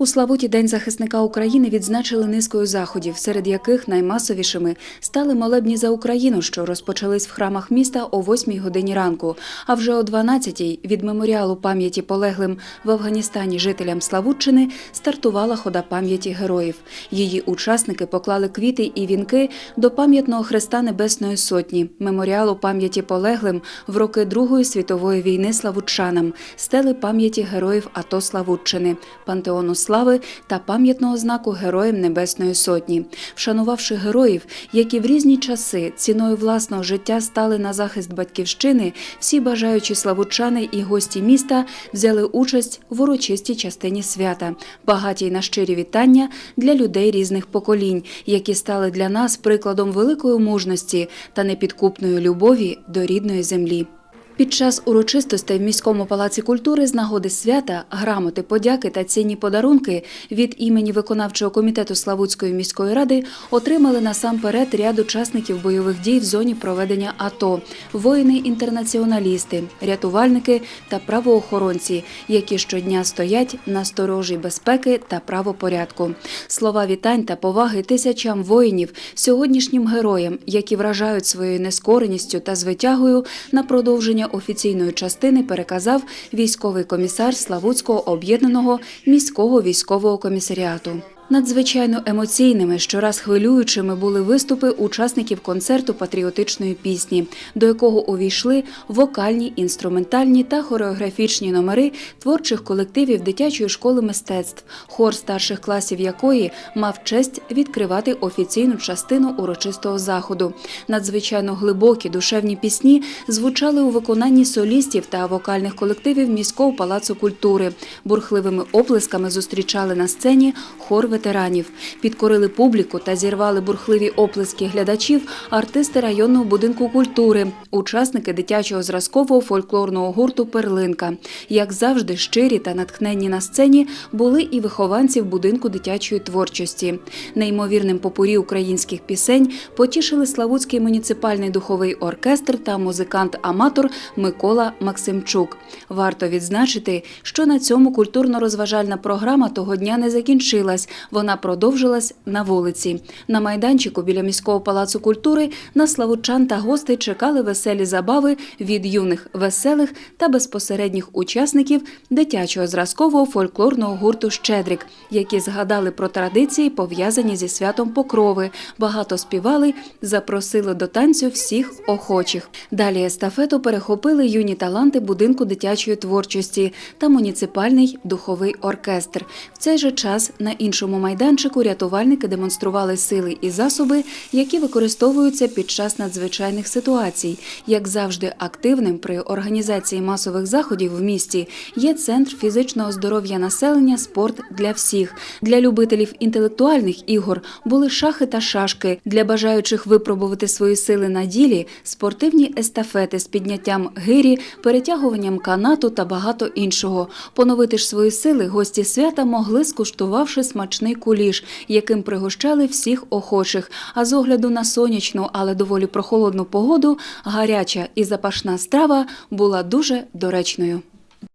У Славуті День захисника України відзначили низкою заходів, серед яких наймасовішими стали молебні за Україну, що розпочались в храмах міста о 8 годині ранку. А вже о 12-й від меморіалу пам'яті полеглим в Афганістані жителям Славутчини стартувала хода пам'яті героїв. Її учасники поклали квіти і вінки до пам'ятного хреста Небесної Сотні, меморіалу пам'яті полеглим в роки Другої світової війни славутчанам, стели пам'яті героїв АТО Славутчини, пантеону слави та пам'ятного знаку Героям Небесної Сотні, вшанувавши героїв, які в різні часи ціною власного життя стали на захист батьківщини, всі бажаючі славутчани і гості міста взяли участь в урочистій частині свята, багаті на щирі вітання для людей різних поколінь, які стали для нас прикладом великої мужності та непідкупної любові до рідної землі. Під час урочистостей в міському палаці культури з нагоди свята грамоти, подяки та цінні подарунки від імені виконавчого комітету Славутської міської ради отримали насамперед ряд учасників бойових дій в зоні проведення АТО, воїни-інтернаціоналісти, рятувальники та правоохоронці, які щодня стоять на сторожі безпеки та правопорядку. Слова вітань та поваги тисячам воїнів, сьогоднішнім героям, які вражають своєю нескореністю та звитягою на продовження офіційної частини переказав військовий комісар Славутського об'єднаного міського військового комісаріату. Надзвичайно емоційними, щораз хвилюючими були виступи учасників концерту патріотичної пісні, до якого увійшли вокальні, інструментальні та хореографічні номери творчих колективів дитячої школи мистецтв, хор старших класів якої мав честь відкривати офіційну частину урочистого заходу. Надзвичайно глибокі душевні пісні звучали у виконанні солістів та вокальних колективів міського палацу культури. Бурхливими оплесками зустрічали на сцені хор ветеранів, підкорили публіку та зірвали бурхливі оплески глядачів артисти районного будинку культури, учасники дитячого зразкового фольклорного гурту Перлинка. Як завжди, щирі та натхненні на сцені були і вихованці в будинку дитячої творчості. Неймовірним попурі українських пісень потішили Славутський муніципальний духовий оркестр та музикант-аматор Микола Максимчук. Варто відзначити, що на цьому культурно-розважальна програма того дня не закінчилась. Вона продовжилась на вулиці. На майданчику біля міського палацу культури на славучан та гостей чекали веселі забави від юних веселих та безпосередніх учасників дитячого зразкового фольклорного гурту Щедрик, які згадали про традиції, пов'язані зі святом Покрови. Багато співали, запросили до танцю всіх охочих. Далі естафету перехопили юні таланти будинку дитячої творчості та муніципальний духовий оркестр. В цей же час на іншому майданчику рятувальники демонстрували сили і засоби, які використовуються під час надзвичайних ситуацій. Як завжди, активним при організації масових заходів в місті є центр фізичного здоров'я населення Спорт для всіх. Для любителів інтелектуальних ігор були шахи та шашки. Для бажаючих випробувати свої сили на ділі спортивні естафети з підняттям гирі, перетягуванням канату та багато іншого. Поновити ж свої сили гості свята могли, скуштувавши смачний куліш, яким пригощали всіх охочих. А з огляду на сонячну, але доволі прохолодну погоду, гаряча і запашна страва була дуже доречною.